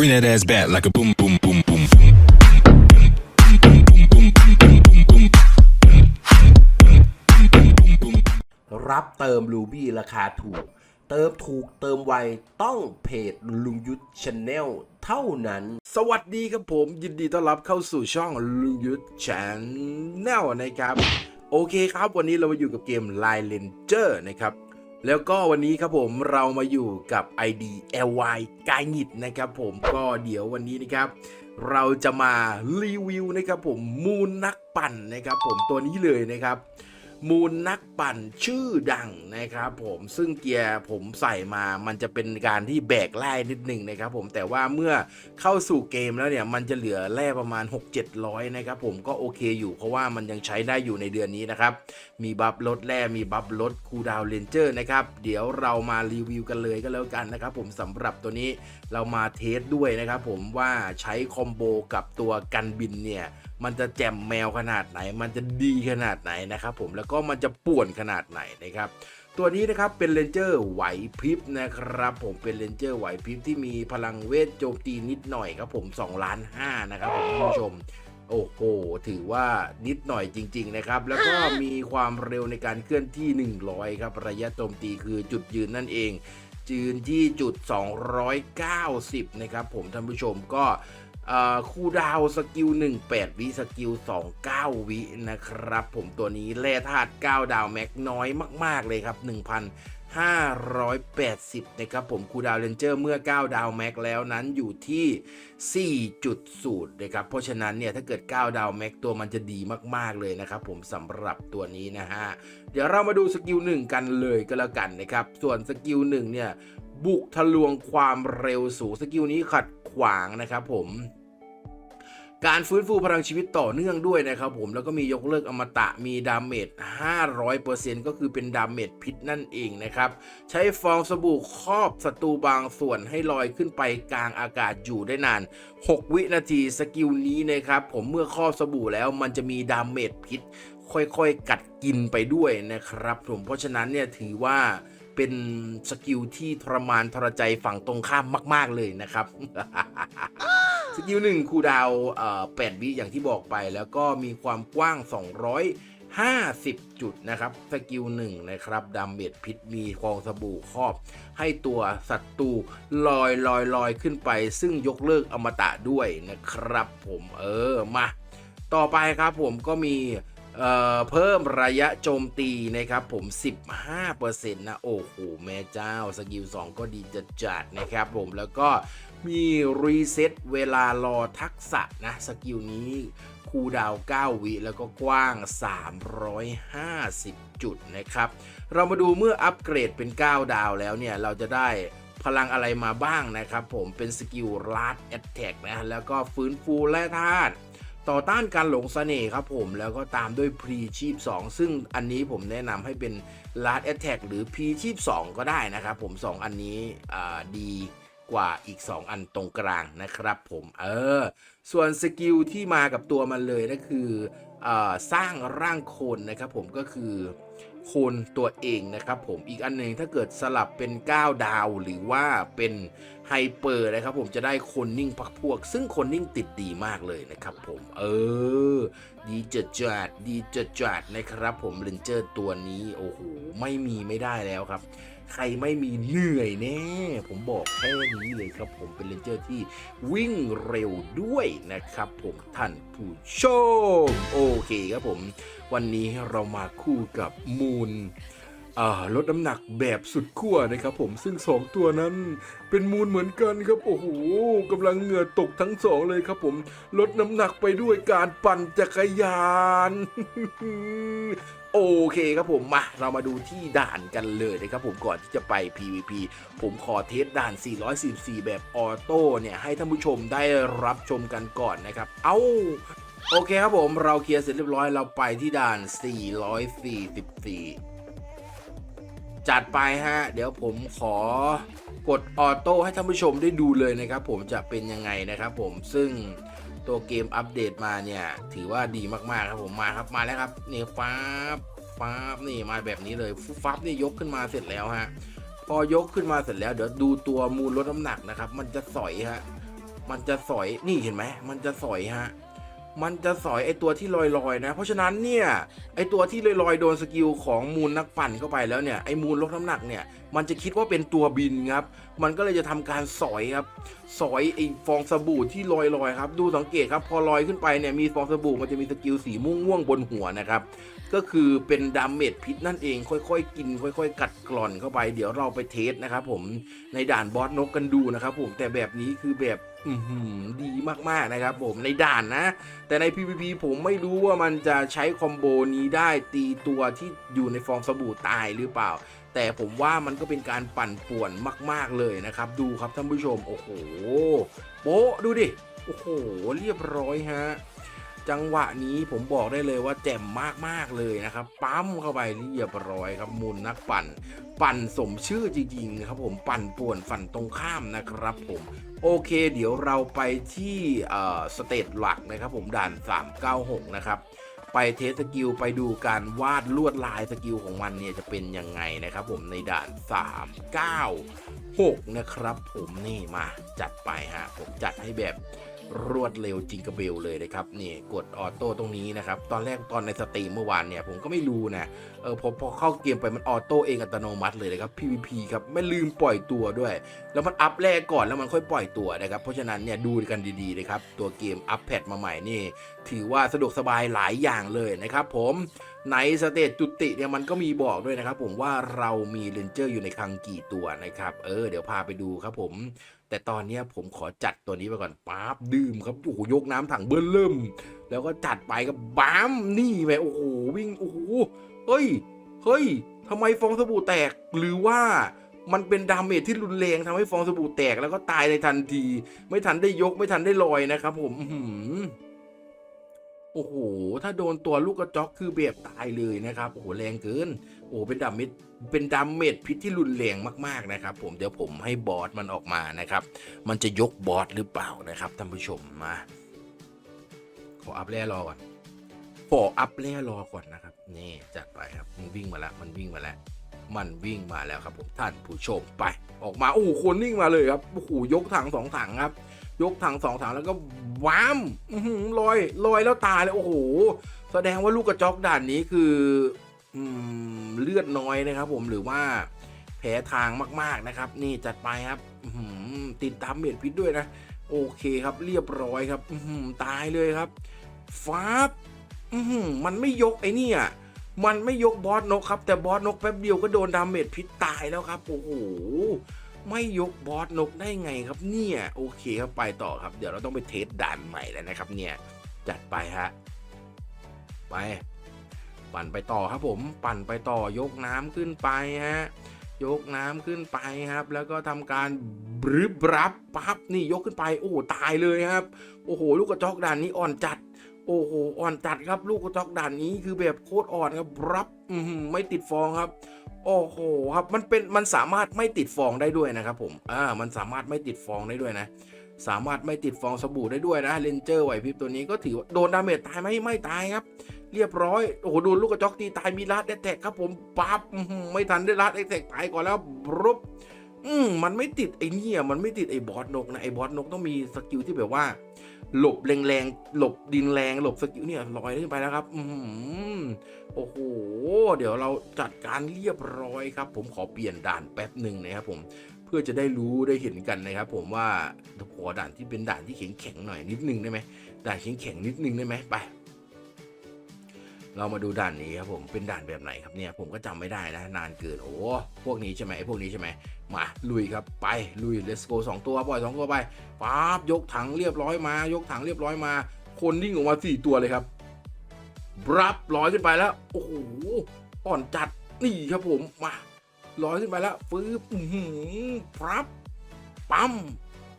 Bring that ass back like a boom, boom, boom, boom. รับเติมรูบี้ราคาถูก เติมถูกเติมไวต้องเพจลุงยุทธชาแนลเท่านั้น สวัสดีครับผม ยินดีต้อนรับเข้าสู่ช่องลุงยุทธชาแนลนะครับ โอเคครับ วันนี้เรามาอยู่กับเกม Line Ranger นะครับ แล้วก็วันนี้ครับผมเรามาอยู่กับ ID LY กายงิดนะครับผมก็เดี๋ยววันนี้นะครับ เราจะมารีวิวนะครับผมมูนนักปั่นนะครับผมตัวนี้เลยนะครับ มูลนักปั่นชื่อดังนะครับผมซึ่งเกียร์ผมใส่มามันจะเป็นการที่แบกแร่นิดหนึ่งนะครับผมแต่ว่าเมื่อเข้าสู่เกมแล้วเนี่ยมันจะเหลือแร่ประมาณ 6-700 นะครับผมก็โอเคอยู่เพราะว่ามันยังใช้ได้อยู่ในเดือนนี้นะครับ มีบัฟลดแร่มีบัฟลดคูดาวเลนเจอร์นะครับ เดี๋ยวเรามารีวิวกันเลยก็แล้วกันนะครับผมสำหรับตัวนี้ เรามาเทสด้วยนะครับผมว่าใช้คอมโบกับตัวกันบินเนี่ยมันจะแจ่มแมวขนาดไหน มันจะดีขนาดไหนนะครับผมแล้วก็มันจะป่วนขนาดไหนนะครับตัวนี้นะครับเป็นเลนเจอร์ไหวพริบนะครับผมเป็นเลนเจอร์ไหวพริบที่มีพลังเวทโจมตีนิดหน่อยครับผม2ล้าน5นะครับผมท่านผู้ชมโอ้โห ถือว่านิดหน่อยจริง ๆ นะครับ แล้วก็มีความเร็วในการเคลื่อนที่ 100 ครับ ระยะโจมตีคือจุดยืนนั่นเอง ยืนที่จุด 290 นะครับผมท่านผู้ชมก็คู่ดาวสกิล 18 วิสกิล 29 วินะครับ ผมตัวนี้แร่ธาตุ9ดาวแม็กน้อยมาก ๆ เลยครับ 580 นะครับผมคูดาวเลนเจอร์เมื่อ 9 ดาวแม็กแล้วนั้นอยู่ที่ 4.0 นะครับ เพราะฉะนั้นเนี่ยถ้าเกิด 9 ดาวแม็กตัวมันจะดีมากๆเลยนะครับผมสำหรับตัวนี้นะฮะ เดี๋ยวเรามาดูสกิลหนึ่งกันเลยก็แล้วกันนะครับ ส่วนสกิลหนึ่งเนี่ย บุกทะลวงความเร็วสูงสกิลนี้ขัดขวางนะครับผม การฟื้นฟูพลังชีวิตต่อเนื่องด้วยนะครับผมแล้วก็มียกเลิกอมตะมีดาเมจ 500%ก็คือเป็นดาเมจพิษนั่นเองนะครับ ใช้ฟองสบู่ครอบศัตรูบางส่วนให้ลอยขึ้นไปกลางอากาศอยู่ได้นาน 6 วินาทีสกิลนี้นะครับผมเมื่อครอบสบู่แล้วมันจะมีดาเมจพิษ ค่อยๆ กัดกินไปด้วยนะครับผมเพราะฉะนั้นเนี่ยถือว่า เป็นสกิลที่ทรมานทรใจฝั่งตรงข้ามมาก ๆเลยนะครับ สกิลหนึ่งคูดาวน์เอ่อ8วิอย่างที่บอกไป แล้วก็มีความกว้าง 250 จุดนะครับสกิลหนึ่งนะครับดาเมจพิษมีฟองสบู่ครอบ ให้ตัวศัตรูลอยลอยลอยขึ้นไป ซึ่งยกเลิกอมตะด้วยนะครับผมเออมา ต่อไปครับผมก็มี เเพิ่มระยะโจมตีนะครับผม 15%นะ โอ้โห แม่เจ้า สกิล 2 ก็ดีจัดจัดนะครับผม แล้วก็มีรีเซ็ตเวลารอทักษะนะ สกิลนี้คูดาว 9 วิแล้วก็กว้าง 350 จุดนะครับ เรามาดูเมื่ออัปเกรดเป็น 9 ดาวแล้วเนี่ย เราจะได้พลังอะไรมาบ้างนะครับผมเป็นสกิลลาดแอตแทกนะ แล้วก็ฟื้นฟูแร่ธาตุ ต่อต้านการหลงเสน่ห์ครับผม แล้วก็ตามด้วยพรีชีพ2ซึ่งอันนี้ผมแนะนำให้เป็น Last Attack หรือพรีชีพ2ก็ได้นะครับผม 2 อันนี้ดีกว่าอีก 2 อันตรงกลางนะครับผมเออส่วนสกิลที่มากับตัวมันเลยนั่นคืออสร้างร่างคนนะครับผมก็คือคนตัวเองนะครับผมอีกอันหนึ่งถ้าเกิดสลับเป็น 9 ดาวหรือว่าเป็น ไฮเปอร์นะครับผมจะได้คนนิ่งพักพวก ซึ่งคนนิ่งติดดีมากเลยนะครับผมเออ ดีจัดจัดดีจัดจัดนะครับผมเลนเจอร์ตัวนี้โอ้โหไม่มีไม่ได้แล้วครับ ใครไม่มีเหนื่อยแน่ผมบอกแค่นี้เลยครับผมเป็นเลนเจอร์ที่วิ่งเร็วด้วยนะครับผมท่านผู้ชม โอเคครับผม วันนี้เรามาคู่กับมูล ลดน้ำหนักแบบสุดขั้วนะครับผมซึ่งสองตัวนั้นเป็นมูลเหมือนกันครับ โอ้โหกำลังเหงื่อตกทั้งสองเลยครับผม ลดน้ำหนักไปด้วยการปั่นจักรยาน โอเคครับผมมา เรามาดูที่ด่านกันเลยนะครับผมก่อนที่จะไป PVP ผมขอเทสด่าน 444 แบบออโต้เนี่ย ให้ท่านผู้ชมได้รับชมกันก่อนนะครับ เอ้าโอเคครับผม เราเคลียร์เสร็จเรียบร้อย เราไปที่ด่าน 444 จัดไปฮะ เดี๋ยวผมขอกดออโต้ให้ท่านผู้ชมได้ดูเลยนะครับผมจะเป็นยังไงนะครับผมซึ่งตัวเกมอัปเดตมาเนี่ย ถือว่าดีมากๆครับผมมาครับมาแล้วครับนี่ฟ้าบฟ้าบนี่มาแบบนี้เลยฟุฟับนี่ยกขึ้นมาเสร็จแล้วฮะพอยกขึ้นมาเสร็จแล้วเดี๋ยวดูตัวมูลลดน้ำหนักนะครับ มันจะสอยฮะมันจะสอยนี่เห็นไหมมันจะสอยฮะ มันจะสอยไอตัวที่ลอยๆนะ เพราะฉะนั้นเนี่ยไอตัวที่ลอยๆโดนสกิลของมูลนักปั่นเข้าไปแล้วเนี่ยไอมูลลดน้ำหนักเนี่ยมันจะคิดว่าเป็นตัวบินครับ มันก็เลยจะทำการสอยครับ สอยไอฟองสบู่ที่ลอยๆครับ ดูสังเกตครับ พอลอยขึ้นไปเนี่ยมีฟองสบู่มันจะมีสกิลสีม่วงๆบนหัวนะครับ ก็คือเป็นดาเมจพิษนั่นเอง ค่อยๆ กิน ค่อย ๆ กัดกร่อนเข้าไป เดี๋ยวเราไปเทสนะครับผม ในด่านบอสนกกันดูนะครับผม แต่แบบนี้คือแบบอดีมากๆนะครับผมในด่านนะ แต่ใน PVP ผมไม่รู้ว่ามันจะใช้คอมโบนี้ได้ตีตัวที่อยู่ในฟองสบู่ตายหรือเปล่า แต่ผมว่ามันก็เป็นการปั่นป่วนมาก ๆ เลยนะครับ ดูครับท่านผู้ชม โอ้โห โป๊ะดูดิ โอ้โห เรียบร้อยฮะ จังหวะนี้ผมบอกได้เลยว่าแจ่มมาก ๆ เลยนะครับ ปั๊มเข้าไปเรียบร้อยครับมูลนักปั่น ปั่นสมชื่อจริงๆครับผมปั่นป่วนฝันตรงข้ามนะครับผมโอเคเดี๋ยวเราไปที่สเตจหลักนะครับผมด่าน 396 นะครับ ไปเทสสกิลไปดูการวาดลวดลายสกิลของมันเนี่ยจะเป็นยังไงนะครับผมในด่าน 396 นะครับผมนี่มาจัดไปฮะผมจัดให้แบบรวดเร็วจิงกระเบลเลยนะครับนี่กดออโต้ตรงนี้นะครับ ตอนแรกตอนในสตรีมเมื่อวานเนี่ยผมก็ไม่รู้นะเออพอพอเข้าเกมไปมันออโต้เองอัตโนมัติเลยนะครับ PVP ครับไม่ลืมปล่อยตัวด้วย แล้วมันอัพแรกก่อนแล้วมันค่อยปล่อยตัวนะครับเพราะฉะนั้นเนี่ยดูกันดีๆนะครับตัวเกมอัพแพดมาใหม่นี่ ถือว่าสะดวกสบายหลายอย่างเลยนะครับผมในสเตจจุติเนี่ยมันก็มีบอกด้วยนะครับ ผมว่าเรามีเลนเจอร์อยู่ในคลังกี่ตัวนะครับเออเดี๋ยวพาไปดูครับผมแต่ตอนนี้ผมขอจัดตัวนี้ไปก่อนป๊าบดื่มครับโอ้โหยกน้ำถังเบิ้ลเริ่ม แล้วก็จัดไปกับบ้ามนี่ไปโอ้โหวิ่งโอ้โห เฮ้ย เฮ้ยทำไมฟองสบู่แตก หรือว่ามันเป็นดาเมจที่รุนแรงทำให้ฟองสบู่แตกแล้วก็ตายในทันที ไม่ทันได้ยกไม่ทันได้ลอยนะครับ ผมอืโอ้โห ถ้าโดนตัวลูกกระจอกคือแบบตายเลยนะครับ โอ้โห แรงเกิน โอ้โหเป็นดาเมจ เป็นดาเมจพิษที่รุนแรงมากๆนะครับ ผม เดี๋ยวผมให้บอสมันออกมานะครับ มันจะยกบอสหรือเปล่านะครับท่านผู้ชมมา ขออัพแร่รอก่อน ขออัพแร่รอก่อนนะครับ นี่จัดไปครับมันวิ่งมาแล้วมันวิ่งมาแล้ว มันวิ่งมาแล้วครับผมท่านผู้ชมไป ออกมาโอ้โคนวิ่งมาเลยครับโอ้โหยกถังสองถังครับ ยกถังสองถังแล้วก็ว้ามหือลอยลอยแล้วตายเลยโอ้โห แสดงว่าลูกกระจอกด่านนี้คืออเลือดน้อยนะครับ ผมหรือว่าแผลทางมาก ๆ นะครับ นี่จัดไปครับหือติดตามเม็ดพิษด้วยนะ โอเคครับเรียบร้อยครับหือตายเลยครับฟ้าบ อื้อหือมันไม่ยกไอ้นี่อะมันไม่ยกบอสนกครับ แต่บอสนกแป๊บเดียวก็โดนดาเมจพิษตายแล้วครับโอ้โหไม่ยกบอสนกได้ไงครับเนี่ยโอเคครับไปต่อครับ เดี๋ยวเราต้องไปเทสด่านใหม่แล้วนะครับ เนี่ยจัดไปฮะไป ปั่นไปต่อครับผม ปั่นไปต่อยกน้ำขึ้นไปฮะยกน้ำขึ้นไปครับ แล้วก็ทำการบรึบรับปั๊บนี่ยกขึ้นไป โอ้ตายเลยครับ โอ้โห ลูกกระจอกด่านนี้อ่อนจัด โอ้โหอ่อนจัดครับลูกกระจอกด่านนี้คือแบบโคตรอ่อนครับรับอืไม่ติดฟองครับ โอ้โหครับมันเป็นมันสามารถไม่ติดฟองได้ด้วยนะครับผมอ่ามันสามารถไม่ติดฟองได้ด้วยนะ สามารถไม่ติดฟองสบู่ได้ด้วยนะเลนเจอร์ไหวพริบตัวนี้ก็ถือว่าโดนดาเมจตายไหมไม่ตายครับ เรียบร้อยโอ้โหโดนลูกกระจอกตีตายมีลัดแตแทกครับผมปั๊บไม่ทันได้ลัดแตแทกตายก่อนแล้วบรุบอืมมันไม่ติดไอ้นี่ยมันไม่ติดไอ้บอสนกนะไอ้บอสนกต้องมีสกิลที่แบบว่า หลบแรงๆ หลบดินแรง หลบสกิลเนี่ยลอยขึ้นไปแล้วครับ อืมโอ้โห เดี๋ยวเราจัดการเรียบร้อยครับ ผมขอเปลี่ยนด่านแป๊บหนึ่งนะครับผม เพื่อจะได้รู้ได้เห็นกันนะครับ ผมว่าขอด่านที่เป็นด่านที่แข็งๆหน่อยนิดนึงได้ไหมด่านแข็งๆนิดนึงได้ไหมไป เรามาดูด่านนี้ครับผมเป็นด่านแบบไหนครับเนี่ยผมก็จำไม่ได้นะ นานเกินโอ้พวกนี้ใช่ไหมพวกนี้ใช่ไหมมาลุยครับไปลุย let's go สองตัวปล่อยสองตัวไปปั๊บยกถังเรียบร้อยมา ยกถังเรียบร้อยมา คนนิ่งออกมาสี่ตัวเลยครับรับร้อยขึ้นไปแล้วโอ้โหอ่อนจัดนี่ครับผมมาร้อยขึ้นไปแล้วฟื้บอื้อหือปั๊บปั๊ม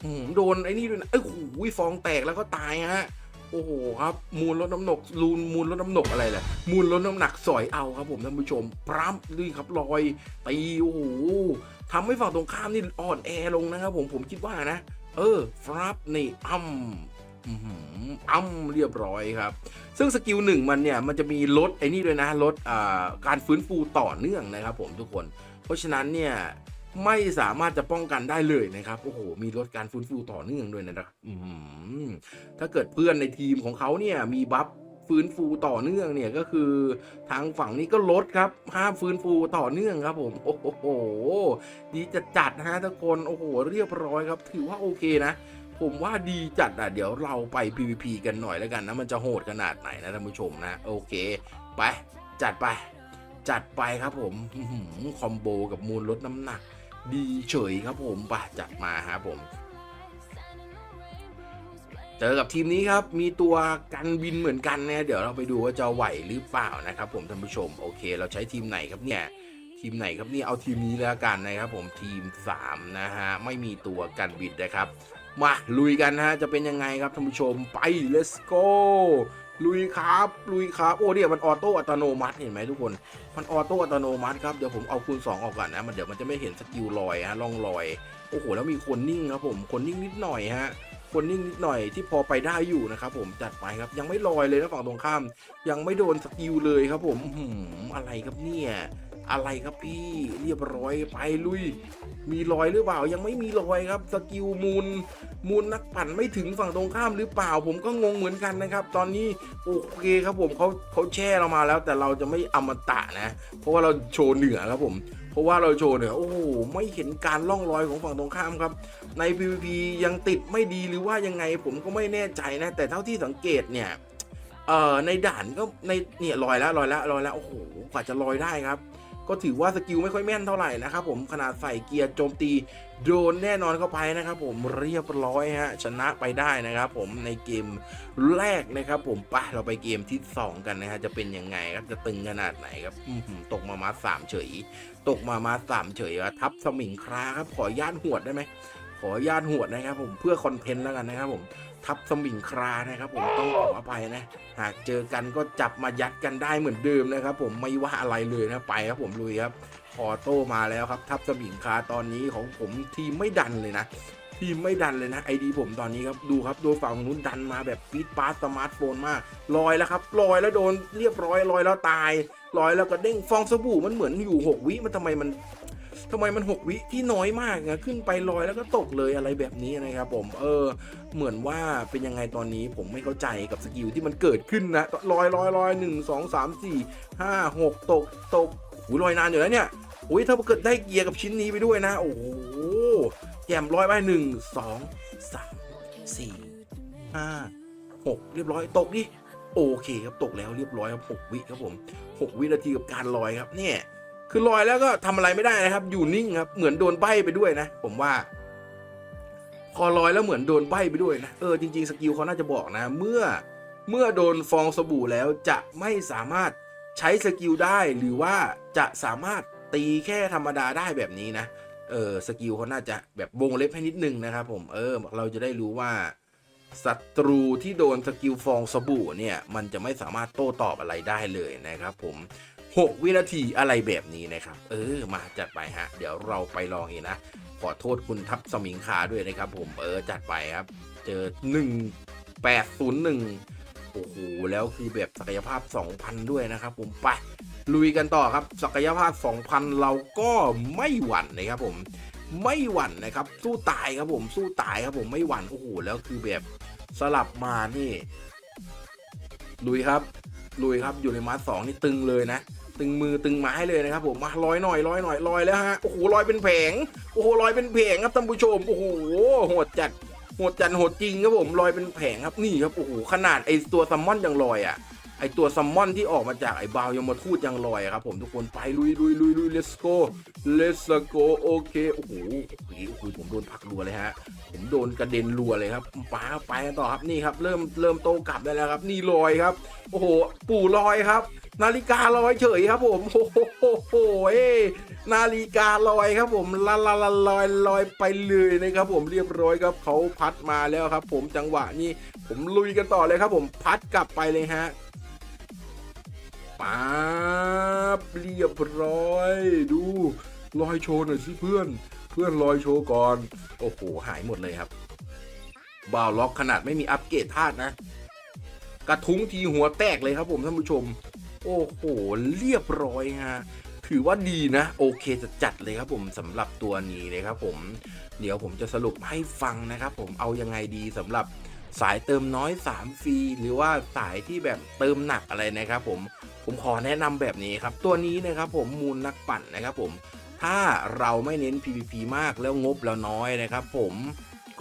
หือโดนไอ้นี่ด้วยนะไอ้ยโอ้โหฟองแตกแล้วก็ตายฮะ โอ้โหครับมูลลดน้ำหนักลูนมูลลดน้ำหนักอะไรแหละมูลลดน้ำหนักสอยเอาครับผมท่านผู้ชมพร้ำด้วยครับลอยตีโอ้โหทำให้ฝั่งตรงข้ามนี่อ่อนแอลงนะครับผมผมคิดว่านะ เออฟรับนี่อ้ำอื้อหืออ้ำเรียบร้อยครับ ซึ่งสกิลหนึ่งมันเนี่ยมันจะมีลดไอ้นี่ด้วยนะลดอ่าการฟื้นฟูต่อเนื่องนะครับผมทุกคน เพราะฉะนั้นเนี่ย ไม่สามารถจะป้องกันได้เลยนะครับโอ้โหมีลดการฟื้นฟูต่อเนื่องด้วยนะครับถ้าเกิดเพื่อนในทีมของเขาเนี่ยมีบัฟฟื้นฟูต่อเนื่องเนี่ยก็คือทางฝั่งนี้ก็ลดครับห้ามฟื้นฟูต่อเนื่องครับผมโอ้โหดีจะจัดนะฮะทุกคนโอ้โหเรียบร้อยครับ ถือว่าโอเคนะ ผมว่าดีจัดอะเดี๋ยวเราไป PVP กันหน่อยแล้วกันนะมันจะโหดขนาดไหนนะท่านผู้ชมนะ โอเค ไป จัดไป จัดไปครับผมคอมโบกับมูลลดน้ำหนัก ดีเฉยครับผมไปจัดมาครับผม เจอกับทีมนี้ครับ มีตัวกันบินเหมือนกันนะเดี๋ยวเราไปดูว่าจะไหวหรือเปล่านะครับ ผมท่านผู้ชมโอเค เราใช้ทีมไหนครับเนี่ยทีมไหนครับเนี่ยเอาทีมนี้แล้วกันนะครับ ผมทีม 3 นะฮะไม่มีตัวกันบินนะครับ มาลุยกันนะฮะจะเป็นยังไงครับท่านผู้ชมไป let's go ลุยครับลุยครับโอ้เนี่ยมันออโต้อัตโนมัติเห็นไหมทุกคน มันออโต้อัตโนมัติครับเดี๋ยวผมเอาคูณ2ออกก่อนนะมันเดี๋ยวมันจะไม่เห็นสกิลลอยฮะล่องลอยโอ้โหแล้วมีคนนิ่งครับผมคนนิ่งนิดหน่อยฮะคนนิ่งนิดหน่อยที่พอไปได้อยู่นะครับผมจัดไปครับยังไม่ลอยเลยนะฝั่งตรงข้าม ยังไม่โดนสกิลเลยครับผมอื้อหืออะไรครับเนี่ย อะไรครับพี่เรียบร้อยไปลุย มีรอยหรือเปล่ายังไม่มีรอยครับสกิลมูลมูลนักปั่นไม่ถึงฝั่งตรงข้ามหรือเปล่า ผมก็งงเหมือนกันนะครับ ตอนนี้โอเคครับผมเขาเขาแช่เรามาแล้ว แต่เราจะไม่อมตะนะ เพราะว่าเราโชว์เหนือครับผมเพราะว่าเราโชว์เหนือโอ้โหไม่เห็นการล่องรอยของฝั่งตรงข้ามครับ ใน PVP ยังติดไม่ดีหรือว่ายังไงผมก็ไม่แน่ใจนะ แต่เท่าที่สังเกตเนี่ยเอ่อในด่านก็ในเนี่ยลอยแล้วลอยแล้วลอยแล้วโอ้โหกว่าจะลอยได้ครับ ก็ถือว่าสกิลไม่ค่อยแม่นเท่าไหร่นะครับผมขนาดใส่เกียร์โจมตีโดนแน่นอนเข้าไปนะครับผมเรียบร้อยฮะชนะไปได้นะครับผมในเกมแรกนะครับผมไปเราไปเกมที่ 2 กันนะฮะจะเป็นยังไงครับจะตึงขนาดไหนครับอื้อหือตกมามาสามเฉย ตกมามาสามเฉยทับสมิงคราครับขอย่านหวดได้ไหมขอย่านหวดนะครับผมเพื่อคอนเทนต์แล้วกันนะครับผม ทับสมิงครานะครับ ผมต้องขออภัยนะ หากเจอกันก็จับมายัดกันได้เหมือนเดิมนะครับ ผมไม่ว่าอะไรเลยนะไปครับผมลุยครับออโต้มาแล้วครับ ทับสมิงคาตอนนี้ของผมทีไม่ดันเลยนะทีมไม่ดันเลยนะไอดีผมตอนนี้ครับดูครับดนฝั่งนู้นดันมาแบบปีดปาร์สมาร์ทโฟนมากลอยแล้วครับลอยแล้วโดนเรียบร้อยลอยแล้วตายลอยแล้วก็เด้งฟองสบู่มันเหมือนอยู่หกวิมันทำไมมัน ทำไมมันหกวิที่น้อยมากอะขึ้นไปลอยแล้วก็ตกเลยอะไรแบบนี้นะครับผมเออเหมือนว่าเป็นยังไงตอนนี้ผมไม่เข้าใจกับสกิลที่มันเกิดขึ้นนะลอยลอยลอยหนึ่งสองสามสี่ห้าหกตกตกหูลอยนานอยู่แล้วเนี่ยอุ้ยถ้าเกิดได้เกียร์กับชิ้นนี้ไปด้วยนะ โอ้โหแจมลอยไปหนึ่งสองสามสี่ห้าหกเรียบร้อยตกดิโอเคครับตกแล้วเรียบร้อยครับหกวิครับผมหกวินาทีกับการลอยครับเนี่ย คือลอยแล้วก็ทำอะไรไม่ได้นะครับ อยู่นิ่งครับ เหมือนโดนใบไปด้วยนะ ผมว่าพอลอยแล้วเหมือนโดนใบไปด้วยนะ เออจริงๆสกิลเขาน่าจะบอกนะ เมื่อเมื่อโดนฟองสบู่แล้วจะไม่สามารถใช้สกิลได้หรือว่าจะสามารถตีแค่ธรรมดาได้แบบนี้นะ เออสกิลเขาน่าจะแบบวงเล็บให้นิดนึงนะครับผม เออ เราจะได้รู้ว่าศัตรูที่โดนสกิลฟองสบู่เนี่ย มันจะไม่สามารถโต้ตอบอะไรได้เลยนะครับผม 6 วินาทีอะไรแบบนี้นะครับ เออ มาจัดไปฮะ เดี๋ยวเราไปลองเองนะ ขอโทษคุณทับสมิงคาด้วยนะครับผม เออ จัดไปครับ เจอ 1801 โอ้โห แล้วคือแบบศักยภาพ 2,000 ด้วยนะครับผม ไป ลุยกันต่อครับ ศักยภาพ 2,000 เราก็ไม่หวั่นนะครับผม ไม่หวั่นนะครับ สู้ตายครับผม สู้ตายครับผม ไม่หวั่น โอ้โห แล้วคือแบบสลับมานี่ลุยครับ ลุยครับอยู่ในมาสองนี่ตึงเลยนะ ตึงมือตึงไม้เลยนะครับผมมาลอยหน่อยลอยหน่อยลอยแล้วฮะโอ้โหลอยเป็นแผงโอ้โหลอยเป็นแผงครับท่านผู้ชมโอ้โหโหดจัดโหดจัดโหดจริงครับผมลอยเป็นแผงครับนี่ครับโอ้โหขนาดไอตัวซัมมอนยังลอยอะ ไอตัวซัมมอนที่ออกมาจากไอบาวยมทูตยังลอยครับผมทุกคนไปลุยลุยลุยลุย let's go let's go โอเคโอ้โหโอ้โหโอ้โหผมโดนผักรัวเลยฮะ ผมโดนกระเด็นรัวเลยครับปครับไปต่อครับนี่ครับ เริ่มเริ่มโตกลับได้แล้วครับ นี่ลอยครับ โอ้โห ปู่ลอยครับ นาฬิกาลอยเฉยครับผมโอ้โหโอ้โหเอนาฬิกาลอยครับผมลาลาลาลอยลอยไปเลยนะครับ ผมเรียบร้อยครับเขาพัดมาแล้วครับ ผมจังหวะนี้ผมลุยกันต่อเลยครับ ผมพัดกลับไปเลยฮะ ป๊าบเรียบร้อย ดูลอยโชว์หน่อยสิเพื่อน เพื่อนลอยโชว์ก่อน โอ้โห หายหมดเลยครับบ่าวล็อกขนาดไม่มีอัปเกรดธาตุนะ กระทุ้งทีหัวแตกเลยครับผมท่านผู้ชม โอ้โห เรียบร้อยฮะถือว่าดีนะ โอเคจะจัดเลยครับผมสำหรับตัวนี้เลยครับผม เดี๋ยวผมจะสรุปให้ฟังนะครับผมเอายังไงดีสำหรับสายเติมน้อย 3 ฟรี หรือว่าสายที่แบบเติมหนักอะไรนะครับผม ผมขอแนะนำแบบนี้ครับ ตัวนี้นะครับผมมูลนักปั่นนะครับผมถ้าเราไม่เน้น PVP มากแล้วงบเราน้อยนะครับ ผม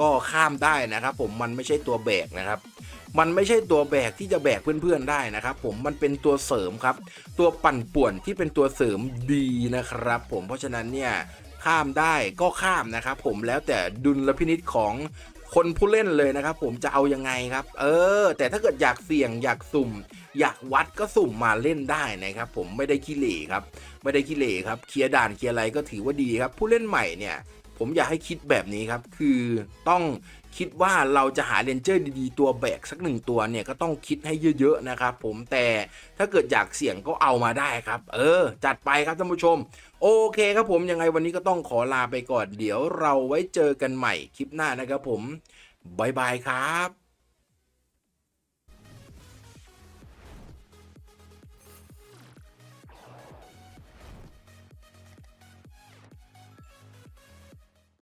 ก็ข้ามได้นะครับ ผมมันไม่ใช่ตัวแบกนะครับ มันไม่ใช่ตัวแบกที่จะแบกเพื่อนๆได้นะครับ ผมมันเป็นตัวเสริมครับ ตัวปั่นป่วนที่เป็นตัวเสริมดีนะครับ ผมเพราะฉะนั้นเนี่ยข้ามได้ก็ข้ามนะครับ ผมแล้วแต่ดุลพินิษของ คนผู้เล่นเลยนะครับ ผมจะเอายังไงครับ เออ แต่ถ้าเกิดอยากเสี่ยงอยากสุ่ม อยากวัดก็สุ่มมาเล่นได้นะครับ ผมไม่ได้ขี้เหร่ครับ ไม่ได้ขี้เหร่ครับเคลียร์ด่านเคลียร์อะไรก็ถือว่าดีครับ ผู้เล่นใหม่เนี่ย ผมอยากให้คิดแบบนี้ครับ คือต้อง คิดว่าเราจะหาเรนเจอร์ดีๆ ตัวแบกสักหนึ่งตัวเนี่ยก็ต้องคิดให้เยอะๆนะครับผมแต่ถ้าเกิดอยากเสี่ยงก็เอามาได้ครับ เออ จัดไปครับท่านผู้ชม โอเคครับผมยังไงวันนี้ก็ต้องขอลาไปก่อน เดี๋ยวเราไว้เจอกันใหม่คลิปหน้านะครับผมบายบายครับ